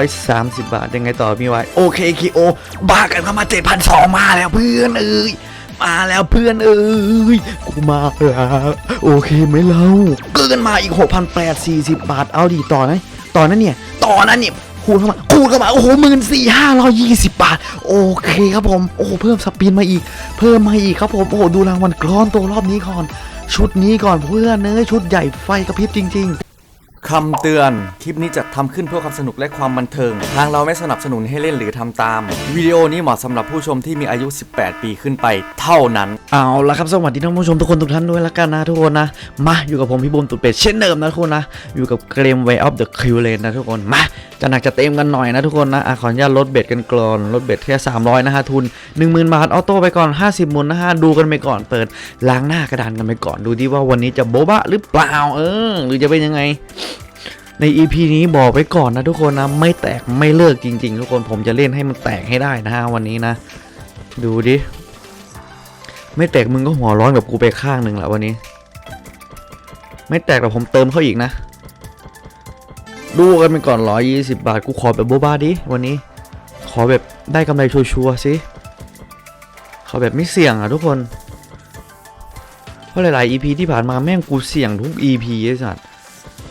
ร้อยสามสิบบาทยังไงต่อมีไว้โอเคคีโอบ้ากันเข้ามาเจ็ดพันสองมาแล้วเพื่อนเอ้ยมาแล้วเพื่อนเอ้ยกูมาแล้วโอเคไหมเล่าเกินมาอีกหกพันแปดสี่สิบบาทเอาดีต่อนะต่อนั้นเนี่ยต่อนั้นเนี่ยคูณเข้ามาคูณเข้ามาโอ้โหหมื่นสี่ห้าร้อยยี่สิบบาท โอเคครับผมโอ้โหเพิ่มสปินมาอีก เพิ่มมาอีกครับผมโอ้โหดูรางวัลกรอนตัวรอบนี้ก่อน ชุดนี้ก่อนเพื่อนเอ้ยชุดใหญ่ไฟกระพริบจริง ๆคำเตือน คลิปนี้จัด ทำขึ้นเพื่อความสนุกและความบันเทิง ทางเราไม่สนับสนุนให้เล่นหรือทำตาม วิดีโอนี้เหมาะสำหรับผู้ชมที่มีอายุ 18 ปีขึ้นไปเท่านั้น เอาละครับสวัสดีท่านผู้ชมทุกคนทุกท่านด้วยละกันนะทุกคนนะ มาอยู่กับผมพี่บูมตุดเป็ดเช่นเดิมนะทุกคนนะ อยู่กับเกม Way of the q l a n นะทุกคนมาจะหนักจะเต็มกันหน่อยนะทุกคนนะอะขออนุญาตลดเบ็ดกันก่อนลดเบ็ดแค่300นะฮะทุน 10,000 บาทออโต้ไปก่อน 50หมุนนะฮะดูกันไปก่อนเปิดล้างหน้ากระดานกันไปก่อนดูดิว่าวันนี้จะโบ๊ะหรือเปล่าเออหรือจะเป็นยังไง ใน EP นี้บอกไว้ก่อนนะทุกคนนะ ไม่แตกไม่เลิกจริง ๆ ทุกคนผมจะเล่นให้มันแตกให้ได้นะฮะวันนี้นะ ดูดิ ไม่แตกมึงก็หัวร้อนกับกูไปข้างหนึ่งแหละวันนี้ ไม่แตกแต่ผมเติมเข้าอีกนะ ดูกันไปก่อนร้อยยี่สิบบาท กูขอแบบโบบาดิวันนี้ ขอแบบได้กำไรชัวร์ๆสิขอแบบไม่เสี่ยงอะทุกคน เพราะหลายๆ EP ที่ผ่านมาแม่งกูเสี่ยงทุก EP ไอ้สัตว์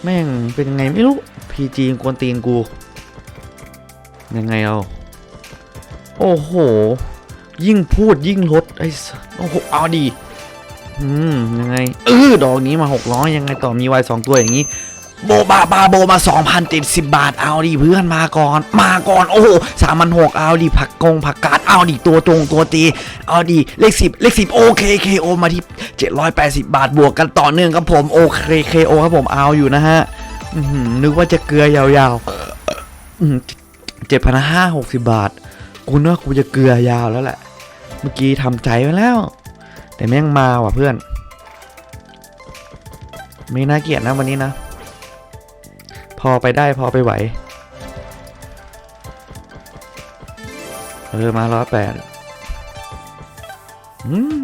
แม่งเป็นยังไงไม่รู้พีจีกวนตีนกู ยังไงเอา โอ้โห ยิ่งพูดยิ่งลดไอ้สัสโอ้โหเอาดี อืม ยังไง เออดอกนี้มาหกร้อยยังไงต่อมีไวสองตัวอย่างนี้ โบบาบาโบมาสองพันเจ็ดสิบบาท เอาดิเพื่อนมาก่อน มาก่อน โอ้โหสามพันหกเอาดิผักกงผักกาดเอาดิตัวตรงตัวตี เอาดิเลขสิบเลขสิบโอเคเคโอมาที่เจ็ดร้อยแปดสิบบาทบวกกันต่อเนื่องครับผมโอเคเคโอครับผมเอาอยู่นะฮะนึกว่าจะเกลือยาวๆเจ็ดพันห้าหกสิบบาทกูนึกว่ากูจะเกลือยาวแล้วแหละ เมื่อกี้ทำใจไว้แล้ว แต่แม่งมาว่ะเพื่อน ไม่น่าเกลียดนะวันนี้นะ พอไปได้พอไปไหว เออ มาร้อยแปดอืม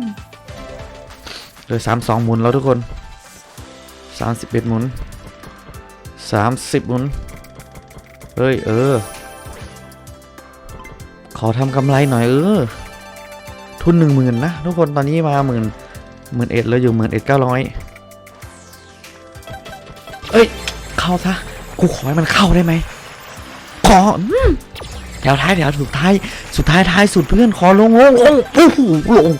เหลยสามสองหมุนแล้วทุกคนสามสิบเอ็ดหมุนสามสิบหมุน เฮ้ย เออ ขอทำกำไรหน่อยเออ ทุนหนึ่งหมื่นนะ ทุกคนตอนนี้มาหมื่นหมื่นเอ็ดแล้วอยู่หมื่นเอ็ดเก้าร้อยเอ้ย เข้าซะ กูขอให้มันเข้าได้ไหมขอแถวท้ายแถวสุดท้ายสุดท้ายท้ายสุดเพื่อนขอลงลงลงโอ้โหลง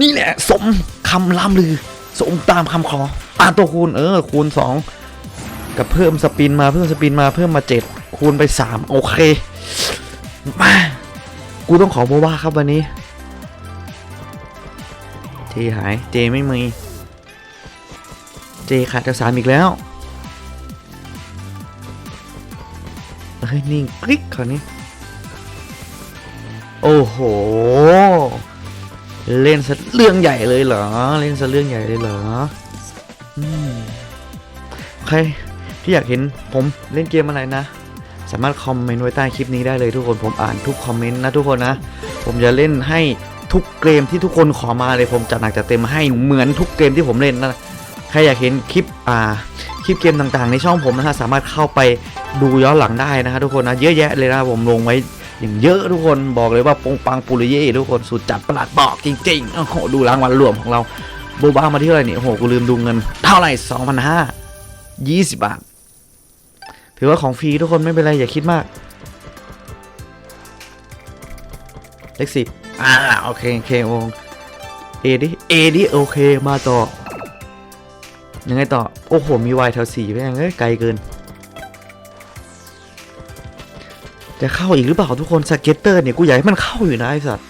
นี่แหละ สมคำล่ำลือ สมตามคำขออ่าตัวคูณเออ คูณสองกับเพิ่มสปินมาเพิ่มสปินมาเพิ่มมาเจ็ดคูณไปสามโอเคมากูต้องขอโบว่าครับวันนี้เจหายเจไม่มีเจขาดจากสามอีกแล้ว เฮ้ยนิ่งคลิกคราวนี้ โอ้โห เล่นซะเรื่องใหญ่เลยเหรอ เล่นซะเรื่องใหญ่เลยเหรออืมใครที่อยากเห็นผมเล่นเกมอะไรนะ สามารถคอมเมนต์ไว้ใต้คลิปนี้ได้เลยทุกคนผมอ่านทุกคอมเมนต์นะทุกคนนะ ผมจะเล่นให้ทุกเกมที่ทุกคนขอมาเลยผมจะหนักจะเต็มให้เหมือนทุกเกมที่ผมเล่นนะใครอยากเห็นคลิปอ่าคลิปเกมต่างๆ ในช่องผมนะฮะสามารถเข้าไป ดูย้อนหลังได้นะฮะทุกคนนะเยอะแยะเลยนะผมลงไว้อย่างเยอะทุกคนบอกเลยว่าปงปังปุริเย่ทุกคนสุดจัดประหลาดบอกจริงๆโอ้โหดูรางวัลรวมของเราโบบามาที่เท่าไหร่นี่โอ้โหกูลืมดูเงินเท่าไหร่สองพันห้ายี่สิบบาท ถือว่าของฟรีทุกคนไม่เป็นไรอย่าคิดมากเลขสิบอ่าโอเคโอเคโอเอดิเอดิโอเคมาต่อยังไงต่อ โอ้โห มีวายแถวสี่แม่งเอ้ยไกลเกิน จะเข้าอีกหรือเปล่าทุกคนสเก็ตเตอร์เนี่ยกูอยากให้มันเข้าอยู่นะไอ้สัตว์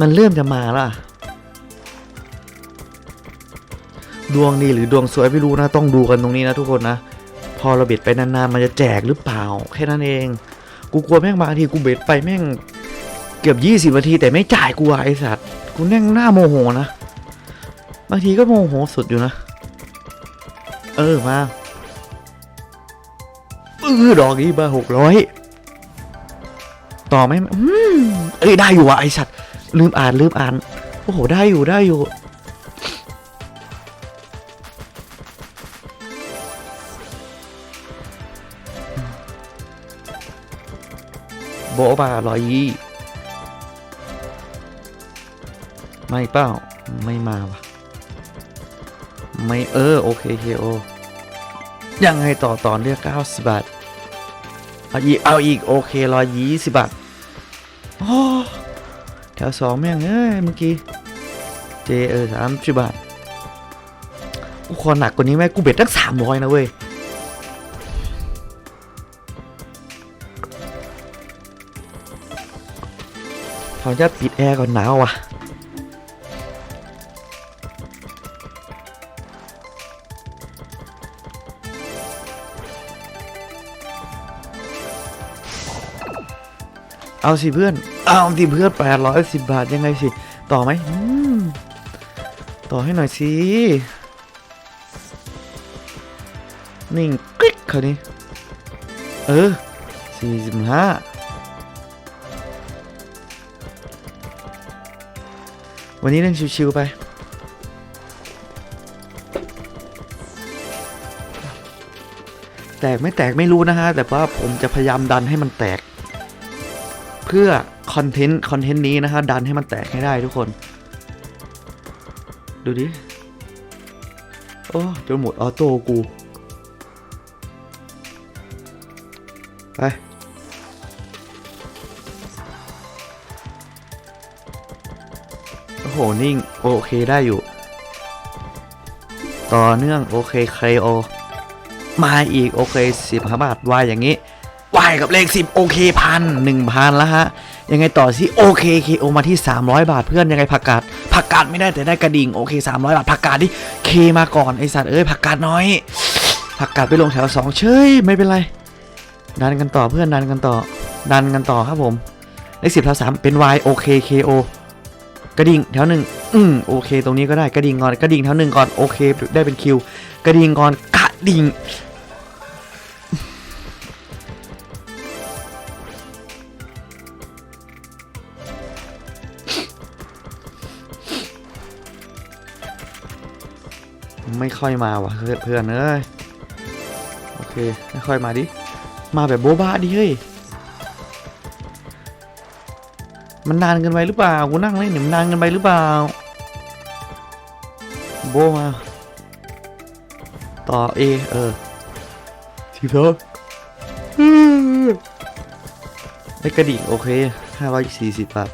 มันเริ่มจะมาละดวงดีหรือดวงสวยไม่รู้นะต้องดูกันตรงนี้นะทุกคนนะ พอเราเบ็ดไปนานๆมันจะแจกหรือเปล่า แค่นั้นเอง กูกลัวแม่งบางทีกูเบ็ดไปแม่งเกือบยี่สิบนาทีแต่ไม่จ่ายกูไอสัตว์กูแน่งหน้าโมโหนะบางทีก็โมโหสุดอยู่นะ เออมาเออดอกนี้มาหกร้อย ต่อไหมอืมเอ้ยได้อยู่ว่ะไอสัตว์ลืมอ่านลืมอ่าน โอ้โหได้อยู่ได้อยู่ โบบาร้อยยี่ไม่เปล่าไม่มาวะไม่เออ โอเคเคโอยังไงต่อต่อเลือกเก้าสิบบาท เอาอีก เอาอีก โอเคร้อยยี่สิบบาท แถวสองแม่งเอ้ยเมื่อกี้ เจเออสามสิบบาทกูขอหนักกว่านี้ไหมกูเบ็ดตั้งสามร้อยนะเว้ยขอจะปิดแอร์ก่อนหนาวว่ะ เอาสิเพื่อน เอาสิเพื่อนแปดร้อยสิบบาทยังไงสิ ต่อไหมมต่อให้หน่อยสิ นิ่งกริ๊กคราวนี้ เออสี่สิบห้าวันนี้เล่นชิวๆไป แตกไม่แตกไม่รู้นะฮะ แต่ว่าผมจะพยายามดันให้มันแตก เพื่อคอนเทนต์คอนเทนต์นี้นะฮะดันให้มันแตกให้ได้ทุกคน ดูดิ โอ้จนหมดออโต้กูไปโอ้โห นิ่ง โอเคได้อยู่ ต่อเนื่อง โอเคเคโอ มาอีก โอเคสิบห้าบาทวายอย่างนี้ กับเลขสิบโอเคพันหนึ่งพันแล้วฮะ ยังไงต่อสิโอเคเคโอมาที่ 300 บาทเพื่อนยังไงผักกาดผักกาดไม่ได้แต่ได้กระดิ่งโอเค 300 บาทผักกาดดิเคมาก่อนไอสัตว์เอ้ยผักกาดน้อย ผักกาดไปลงแถวสองเฉยไม่เป็นไร ดันกันต่อเพื่อนดันกันต่อ ดันกันต่อครับผมเลขสิบแถวสามเป็น Y โอเค KO กระดิ่งแถวหนึ่งอืมโอเค ตรงนี้ก็ได้กระดิ่งก่อนกระดิ่งแถวหนึ่งก่อนโอเค ได้เป็นคิว กระดิ่งก่อนกระดิ่ง ไม่ค่อยมาว่ะเพื่อนเอ้ยโอเคไม่ค่อยมาดิ มาแบบโบบ้าดิเฮ้ยมันนานเกินไปหรือเปล่ากูนั่งเล่นเนี่ยมันนานเกินไปหรือเปล่า โบมา ต่อเอเออทีเถอะได้กระดิ่งโอเคห้าร้อยสี่สิบบาท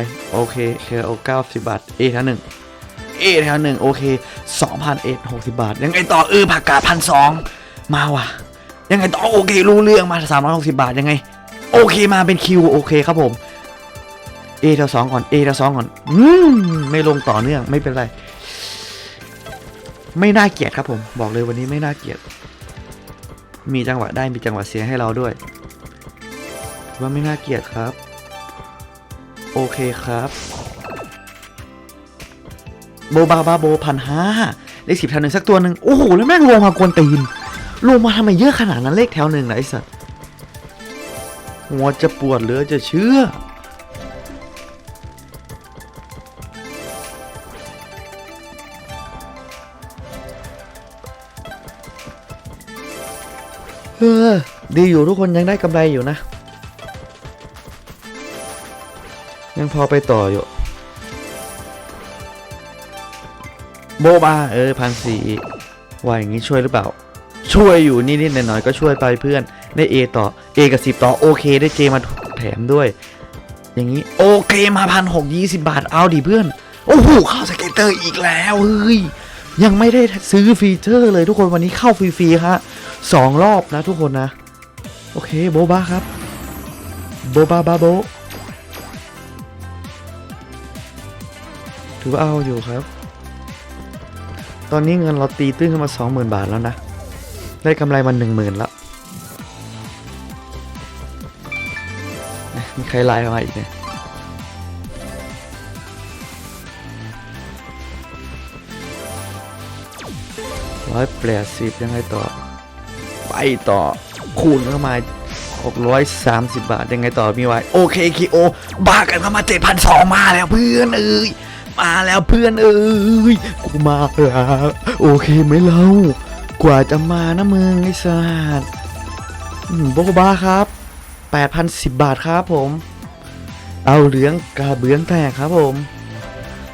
Y โอเคเคโอเก้าสิบบาท A แถวหนึ่ง A แถวหนึ่งโอเคสองพันเอ็ดหกสิบบาท ยังไงต่อเออผักกาดพันสองมาว่ะ ยังไงต่อโอเครู้เรื่องมาสามร้อยหกสิบบาทยังไง โอเคมาเป็นคิวโอเคครับผม A แถวสองก่อน A แถวสองก่อนอืมไม่ลงต่อเนื่องไม่เป็นไร ไม่น่าเกลียดครับผม บอกเลยวันนี้ไม่น่าเกลียด มีจังหวะได้มีจังหวะเสียให้เราด้วย ว่าไม่น่าเกลียดครับ โอเคครับ โบบาบาโบพันห้าเลขสิบแถวหนึ่งสักตัวหนึ่งโอ้โหแล้วแม่งลงมมากวนตีนลงมมาทำไมเยอะขนาดนั้นเลขแถวหนึ่งนะไอสัตว์หัวจะปวดเหลือจะเชื่อเออดีอยู่ทุกคนยังได้กำไรอยู่นะ ยังพอไปต่ออยู่ โบบาเออพันสี่ว่าอย่างนี้ช่วยหรือเปล่า ช่วยอยู่นิดๆหน่อยๆก็ช่วยไปเพื่อนได้ A ต่อ A กับสิบต่อโอเคได้เจมาแถมด้วย อย่างนี้โอเคมาพันหกยี่สิบาทเอาดิเพื่อน โอ้โหเข้าสเก็ตเตอร์อีกแล้วเฮ้ยยังไม่ได้ซื้อฟีเจอร์เลยทุกคนวันนี้เข้าฟรีๆฮะสองรอบนะทุกคนนะ โอเคโบบาครับ โบบาบาโบถือว่าเอาอยู่ครับ ตอนนี้เงินเราตีตื้นขึ้นมาสองหมื่นบาทแล้วนะ ได้กำไรมาหนึ่งหมื่นแล้วมีใครไลน์เข้ามาอีกเนี่ยร้อยแปดสิบยังไงต่อ ไปต่อ คูณเข้ามาหกร้อยสามสิบบาทยังไงต่อมีไว้ โอเคคีโอบากันเข้ามาเจ็ดพันสองมาแล้วเพื่อนเอ้ย มาแล้วเพื่อนเอ้ยกูมาแล้วโอเคไหมเล่ากว่าจะมานะมึงไอ้สัสอืมโบบาครับ8,010 บาทครับผม เอาเหลืองกระเบื้องแตกครับผม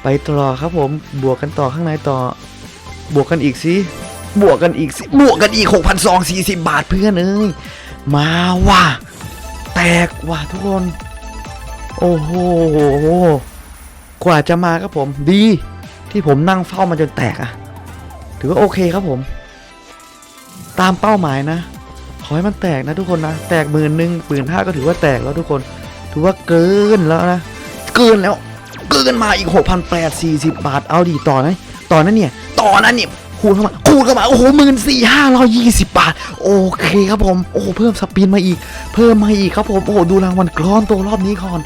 ไปต่อครับผม บวกกันต่อข้างในต่อ บวกกันอีกสิ บวกกันอีกสิ บวกกันอีก 6,240 บาทเพื่อนเอ้ย มาว่ะ แตกว่ะทุกคน โอ้โห กว่าจะมาครับผมดีที่ผมนั่งเฝ้ามันจนแตกอะถือว่าโอเคครับผม ตามเป้าหมายนะ ขอให้มันแตกนะทุกคนนะ แตกหมื่นหนึ่งหมื่นห้าก็ถือว่าแตกแล้วทุกคน ถือว่าเกินแล้วนะ เกินแล้ว เกินมาอีก6,840บาท เอาดีต่อนะต่อนั้นเนี่ย ต่อนั้นเนี่ยคูณเข้ามาคูณเข้ามาโอ้โหหมื่นสี่ห้าร้อยยี่สิบบาท โอเคครับผม โอ้โหเพิ่มสปินมาอีก เพิ่มมาอีกครับผม โอ้โหดูรางวัลกรอนตัวรอบนี้ก่อน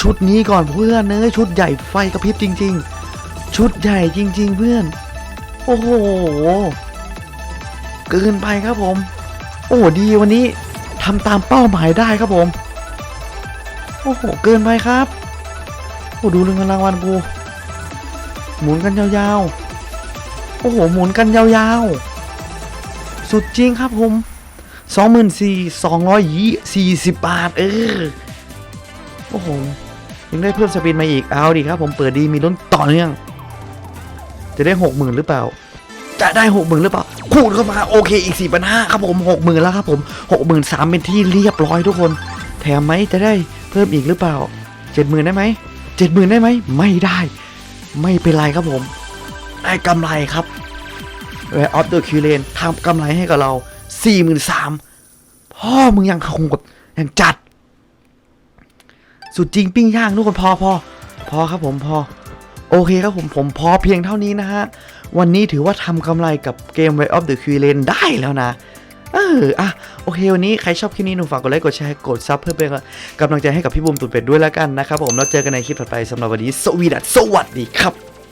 ชุดนี้ก่อนเพื่อนเนยชุดใหญ่ไฟกระพริบจริง ๆ ชุดใหญ่จริง ๆ เพื่อน โอ้โหเกินไปครับผม โอ้ดีวันนี้ทำตามเป้าหมายได้ครับผม โอ้โหเกินไปครับโอ้ดูเรื่องรางวัลกูหมุนกันยาวๆ โอ้โหหมุนกันยาวๆ สุดจริงครับผม24,240บาทเออโอ้โห ยังได้เพิ่มสปินมาอีก เอาดิครับ ผมเปิดดีมีลุ้นต่อเนื่อง จะได้60,000หรือเปล่า จะได้60,000หรือเปล่า คูณเข้ามาโอเคอีก4 5 0 0ครับผม60,000แล้วครับผม63,000เป็นที่เรียบร้อยทุกคน แถมไหมจะได้เพิ่มอีกหรือเปล่า70,000ได้ไหม70,000ได้ไหมไม่ได้ ไม่เป็นไรครับผม ได้กำไรครับแวร์ออฟเดอะคิวเลนทำกำไรให้กับเรา 43,000พ่อมึงยังคงกับยังจัด สุดจริงปิ้งย่างทุกคนพอพอพอครับผมพอ โอเคครับผมผมพอเพียงเท่านี้นะฮะ วันนี้ถือว่าทำกำไรกับเกม Way of the q u e e n ได้แล้วนะเอออะโอเค วันนี้ใครชอบคลิปนี้หนูฝากกดไลค์กดแชร์กดซับเพื่อเป็นกำลังใจให้กับพี่บุมตุนเป็ดด้วยแล้วกันนะครับผมแล้วเจอกันในคลิปถัดไปสำหรับวันนี้สวีดัสสวัสดีครับ